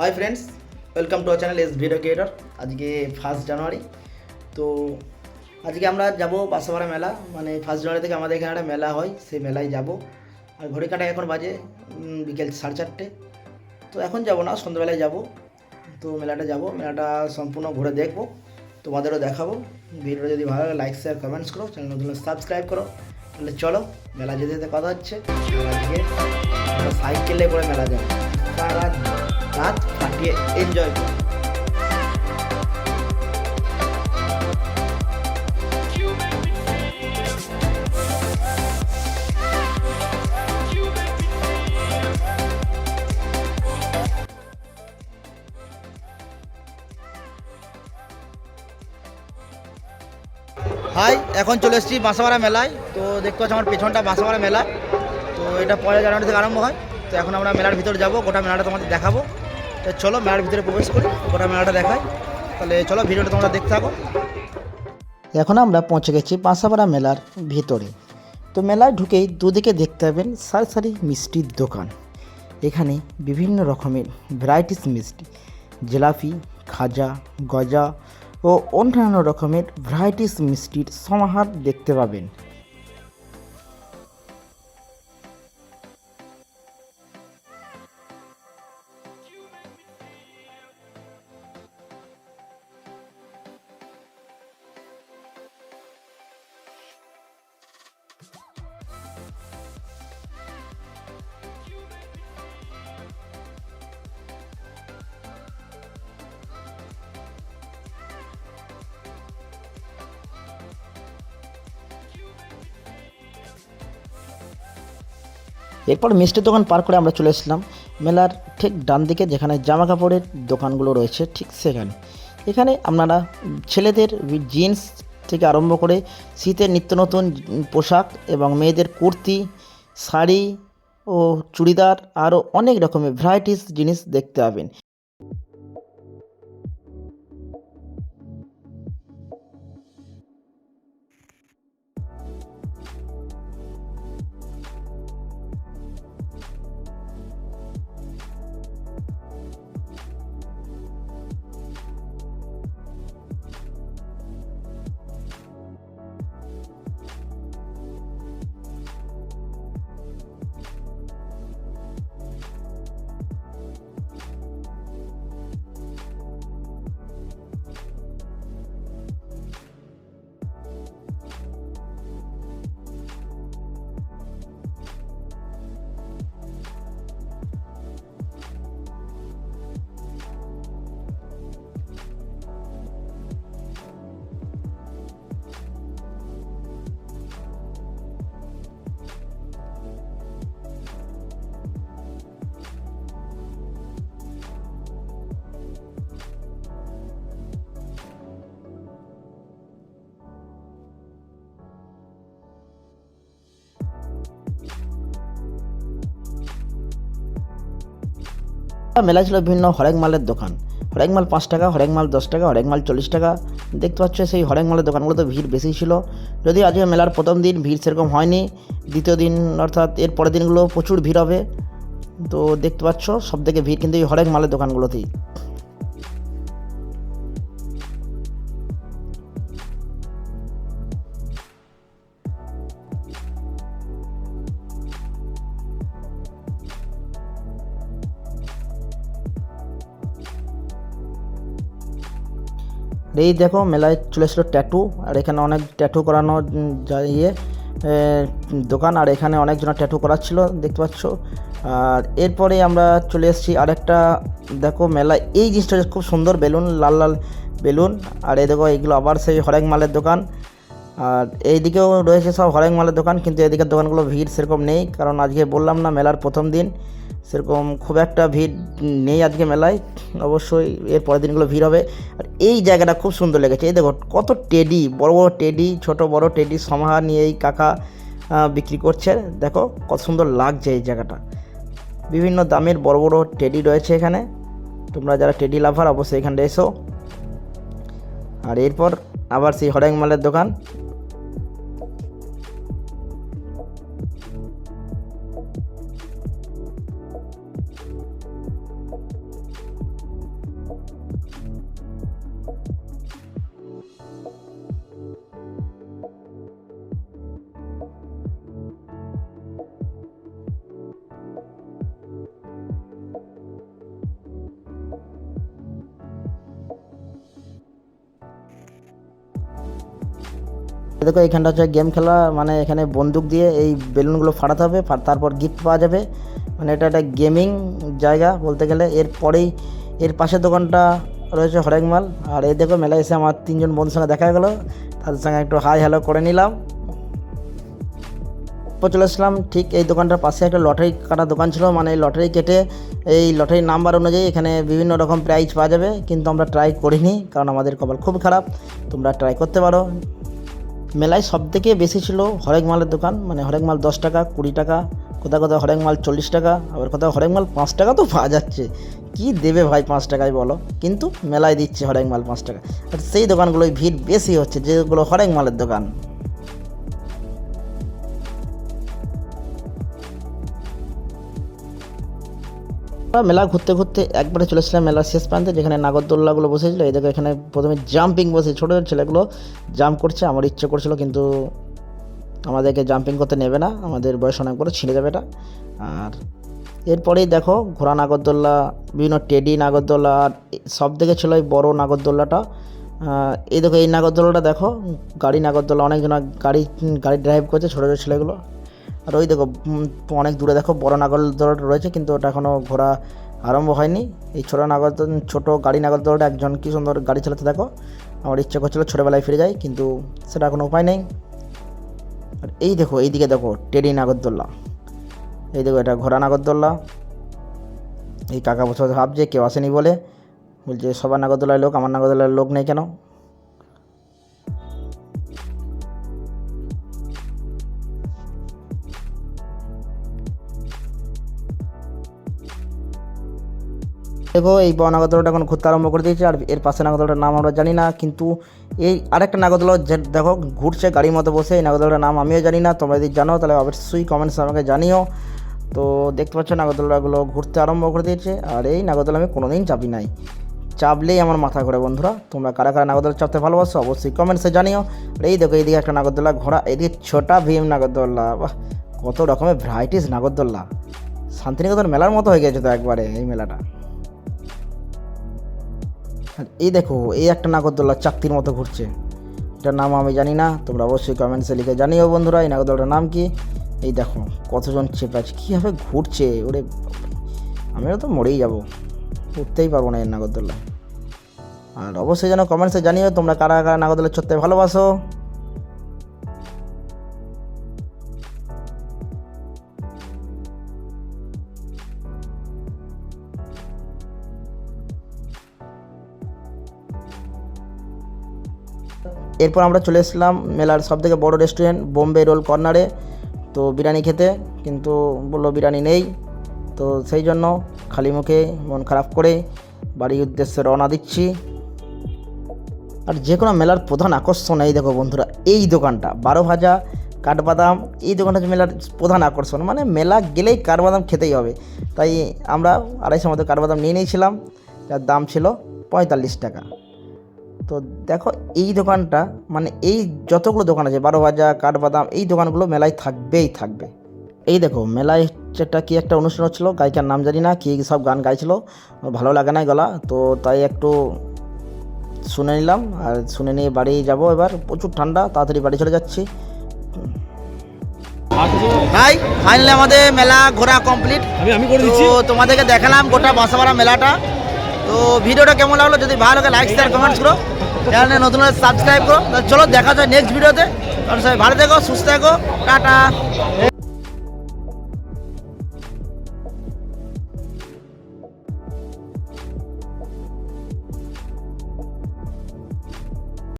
Hi friends welcome to our channel S video creator আজকে first January তো আজকে আমরা যাব বাসাপাড়া মেলা। মানে ফার্স্ট জানুয়ারি থেকে আমাদের এখানে একটা মেলা হয়, সেই মেলায় যাব। আর ঘড়ি কাটায় এখন বাজে বিকেল সাড়ে চারটে। তো এখন যাব না, সন্ধ্যাবেলায় যাব। তো মেলাটা যাব, মেলাটা সম্পূর্ণ ঘুরে দেখব, তোমাদেরও দেখাবো। ভিডিওটা যদি ভালো লাগে লাইক শেয়ার কমেন্টস করো। চ্যানেল নতুন সাবস্ক্রাইব করো। তাহলে চলো, মেলা যেতে যেতে কথা হচ্ছে। আজকে সাইকেলে করে মেলা যাব। সারা রাত। কাটিয়ে এনজয় করো। হাই এখন চলে এসেছি বাঁসাপাড়া মেলায়। তো দেখতে পাচ্ছি আমার পেছনটা বাঁসাপাড়া মেলা। তো এটা পয়লা জানুয়ারি থেকে আরম্ভ হয়। তো এখন আমরা মেলার ভিতরে যাব, গোটা মেলাটা তোমাদের দেখাবো। চলো মেলার ভিতরে প্রবেশ করি গোটা মেলাটা দেখাই। তাহলে চলো ভিডিওটা তোমরা দেখতে থাকো। এখন আমরা পৌঁছে গেছি বাঁসাপাড়া মেলার ভিতরে। তো মেলায় ঢুকেই দুদিকে দেখতে পাবেন সারি সারি মিষ্টির দোকান। এখানে বিভিন্ন রকমের ভ্যারাইটিস মিষ্টি, জিলাপি, খাজা, গজা ও অন্যান্য রকমের ভ্যারাইটিস মিষ্টির সমাহার দেখতে পাবেন। এরপর মিষ্টির দোকান পার করে আমরা চলে এসেছিলাম মেলার ঠিক ডান দিকে, যেখানে জামা কাপড়ের দোকানগুলো রয়েছে ঠিক সেখানে। এখানে আপনারা ছেলেদের জিন্স থেকে আরম্ভ করে শীতের নিত্য নতুন পোশাক এবং মেয়েদের কুর্তি, শাড়ি ও চুড়িদার আরও অনেক রকমের ভ্যারাইটিস জিনিস দেখতে পাবেন। মেলা ছিল বিভিন্ন হরেক মালের দোকান। হরেক মাল পাঁচ টাকা, হরেক মাল দশ টাকা, হরেক মাল চল্লিশ টাকা। দেখতে পাচ্ছ সেই হরেক মালের দোকানগুলোতে ভিড় বেশি ছিল। যদিও আজকে মেলার প্রথম দিন ভিড় সেরকম হয়নি, দ্বিতীয় দিন অর্থাৎ এর পরের দিনগুলো প্রচুর ভিড় হবে। তো দেখতে পাচ্ছ সব থেকে ভিড় কিন্তু এই হরেক মালের দোকানগুলোতেই। এই দেখো মেলায় চলে এসেছিল ট্যাটু আর এখানে অনেক ট্যাটু করানো ইয়ে দোকান, আর এখানে অনেকজনের ট্যাটু করাচ্ছিল, দেখতে পাচ্ছ। আর এরপরে আমরা চলে এসেছি আরেকটা, দেখো মেলায়, এই জিনিসটা খুব সুন্দর বেলুন, লাল লাল বেলুন, আর এই দেখো এইগুলো আবার সেই হরেক মালের দোকান। আর এইদিকেও রয়েছে সব হরেক মালের দোকান, কিন্তু এদিকের দোকানগুলো ভিড় সেরকম নেই, কারণ আজকে বললাম না মেলার প্রথম দিন, সেরকম খুব একটা ভিড় নেই আজকে মেলায়। অবশ্যই এর পরের দিনগুলো ভিড় হবে। আর এই জায়গাটা খুব সুন্দর লেগেছে। এই দেখো, কত টেডি, বড় বড় টেডি, ছোট বড় টেডি সমাহার নিয়ে এই কাকা বিক্রি করছে। দেখো, কত সুন্দর লাগছে এই জায়গাটা। বিভিন্ন দামের বড় বড় টেডি রয়েছে এখানে। তোমরা যারা টেডি লাভার, অবশ্যই এখানটা এসো। আর এরপর আবার সেই হরেক মালের দোকান। দেখো, এখানটা হচ্ছে গেম খেলা মানে এখানে বন্দুক দিয়ে এই বেলুনগুলো ফাটাতে হবে তারপর গিফট পাওয়া যাবে। মানে এটা একটা গেমিং জায়গা বলতে গেলে। এরপরেই এর পাশের দোকানটা রয়েছে হরেক মাল। আর এই দেখো, মেলায় এসে আমার তিনজন বন্ধুর সঙ্গে দেখা গেলো। তাদের সঙ্গে একটু হাই হ্যালো করে নিলাম। চলে আসলাম। ঠিক এই দোকানটার পাশে একটা লটারি কাটা দোকান ছিল। মানে এই লটারি কেটে এই লটারির নাম্বার অনুযায়ী এখানে বিভিন্ন রকম প্রাইজ পাওয়া যাবে। কিন্তু আমরা ট্রাই করিনি, কারণ আমাদের কপাল খুব খারাপ। তোমরা ট্রাই করতে পারো। মেলায় সব থেকে বেশি ছিল হরেক মালের দোকান মানে হরেক মাল দশ টাকা, কুড়ি টাকা, কোথাও কোথাও হরেক মাল চল্লিশ টাকা, আবার কোথাও হরেক মাল পাঁচ টাকা তো পাওয়া যাচ্ছে। কি দেবে ভাই পাঁচ টাকায় বলো? কিন্তু মেলায় দিচ্ছে হরেক মাল পাঁচ টাকা। আর সেই দোকানগুলোয় ভিড় বেশি হচ্ছে, যেগুলো হরেক মালের দোকান। আমরা মেলা ঘুরতে ঘুরতে একবারে চলেছিলাম মেলার শেষ প্রান্তে, যেখানে নাগরদোল্লাগুলো বসেছিল। এই দেখো এখানে প্রথমে জাম্পিং বসে, ছোটো ছোটো ছেলেগুলো জাম্প করছে। আমার ইচ্ছে করছিল কিন্তু আমাদেরকে জাম্পিং করতে নেবে না। আমাদের বয়স অনেক বড়, ছিঁড়ে যাবে এটা। আর এরপরেই দেখো ঘোড়া নাগরদোল্লা, বিভিন্ন টেডি নাগরদোল্লা, আর সব থেকে ছিল এই বড়ো নাগরদোল্লাটা। এই দেখো এই নাগরদোল্লাটা দেখো, গাড়ি নাগরদোল্লা, অনেকজন গাড়ি গাড়ি ড্রাইভ করছে ছোটো ছোটো ছেলেগুলো। আর ওই দেখো অনেক দূরে দেখো, বড় নাগরদোলাটা রয়েছে, কিন্তু ওটা এখনও ঘোরা আরম্ভ হয়নি। এই ছোটো নাগর ছোটো গাড়ি নাগরদোলাটা একজন কি সুন্দর গাড়ি চালাতে দেখো। আমার ইচ্ছা করছিল ছোটোবেলায় ফিরে যাই, কিন্তু সেটা কোনো উপায় নেই। আর এই দেখো, এইদিকে দেখো, টেডি নাগরদোল্লা এই দেখো, এটা ঘোড়া নাগরদোল্লা এই কাকা বছর ভাবছে কেউ আসেনি বলে। বলছে, সবার নাগরদোলায় লোক, আমার নাগরদোলায় লোক নেই কেন? দেখো এই বড় নাগরদোলাটা এখন ঘুরতে আরম্ভ করে দিয়েছে, আর এর পাশে নাগরদোলাটার নাম আমরা জানি না, কিন্তু এই আরেকটা নাগরদোলা দেখো, ঘুরছে গাড়ির মতো বসে, এই নাগরদোলাটার নাম আমিও জানি না, তোমরা যদি জানো তাহলে অবশ্যই কমেন্টস আমাকে জানিও। তো দেখতে পাচ্ছ নাগরদোলাগুলো ঘুরতে আরম্ভ করে দিয়েছে, আর এই নাগরদোলা আমি কোনোদিন চাপি নাই। চাপলেই আমার মাথা ঘোরে বন্ধুরা, তোমরা কারা কারা নাগরদোলা চাপতে ভালোবাসো অবশ্যই কমেন্টসে জানিও। আর এই দেখো এইদিকে একটা নাগরদোলা ঘোড়া এদিকে ছোটা ভীম নাগরদোল্লা বাহ, কত রকমের ভ্যারাইটিস নাগরদোল্লা শান্তিনিকেতন মেলার মতো হয়ে গেছে তো একবারে এই মেলাটা। এই দেখো, এই একটা নাগরদোল্লা চাকতির মতো ঘুরছে। এটার নাম আমি জানি না, তোমরা অবশ্যই কমেন্টসে লিখে জানিও বন্ধুরা, এই নাগরদোলাটার নাম কি? এই দেখো, কতজন চেপে আছে, কীভাবে ঘুরছে? ওরে আমিও তো মরেই যাব, উঠতেই পারব না এর নাগরদোল্লা আর অবশ্যই যেন কমেন্টসে জানিও, তোমরা কারা কারা নাগরদোল্লা চড়তে ভালোবাসো। এরপর আমরা চলে এসেছিলাম মেলার সব থেকে বড়ো রেস্টুরেন্ট বোম্বে রোল কর্নারে। তো বিরিয়ানি খেতে, কিন্তু বলল বিরিয়ানি নেই। তো সেই জন্য খালি মুখে মন খারাপ করে বাড়ির উদ্দেশ্যে রওনা দিচ্ছি। আর যে কোনো মেলার প্রধান আকর্ষণ এই দেখো বন্ধুরা, এই দোকানটা, বারো ভাজা কাঠবাদাম, এই দোকানটা হচ্ছে মেলার প্রধান আকর্ষণ। মানে মেলা গেলেই কাঠবাদাম খেতেই হবে। তাই আমরা আড়াইশো মতো কাঠবাদাম নিয়ে নিয়েছিলাম, যার দাম ছিল পঁয়তাল্লিশ টাকা। তো দেখো এই দোকানটা মানে এই যতগুলো দোকান আছে বারো ভাজা কাঠবাদাম এই দোকানগুলো মেলায় থাকবেই থাকবে। এই দেখো মেলায় যেটা কি একটা অনুষ্ঠান হচ্ছিল গায়িকার নাম জানি না কি সব গান গাইছিল ভালো লাগে না গলা তো তাই একটু শুনে নিলাম আর শুনে নিয়ে বাড়ি যাব এবার প্রচুর ঠান্ডা তাড়াতাড়ি বাড়ি চলে যাচ্ছি। ভাই ফাইনালি আমাদের মেলা ঘোরা কমপ্লিট আমি আমি করে দিচ্ছি। তো তোমাদেরকে দেখালাম গোটা বাসাবাড়া মেলাটা। তো ভিডিওটা কেমন লাগল যদি ভালো লাগে লাইক শেয়ার কমেন্টস করো। চ্যানেলে নতুন হলে সাবস্ক্রাইব করো। চলো দেখা যায় নেক্সট ভিডিওতে কারণ সবাই ভালো থেকো, সুস্থ থেকো। টাটা।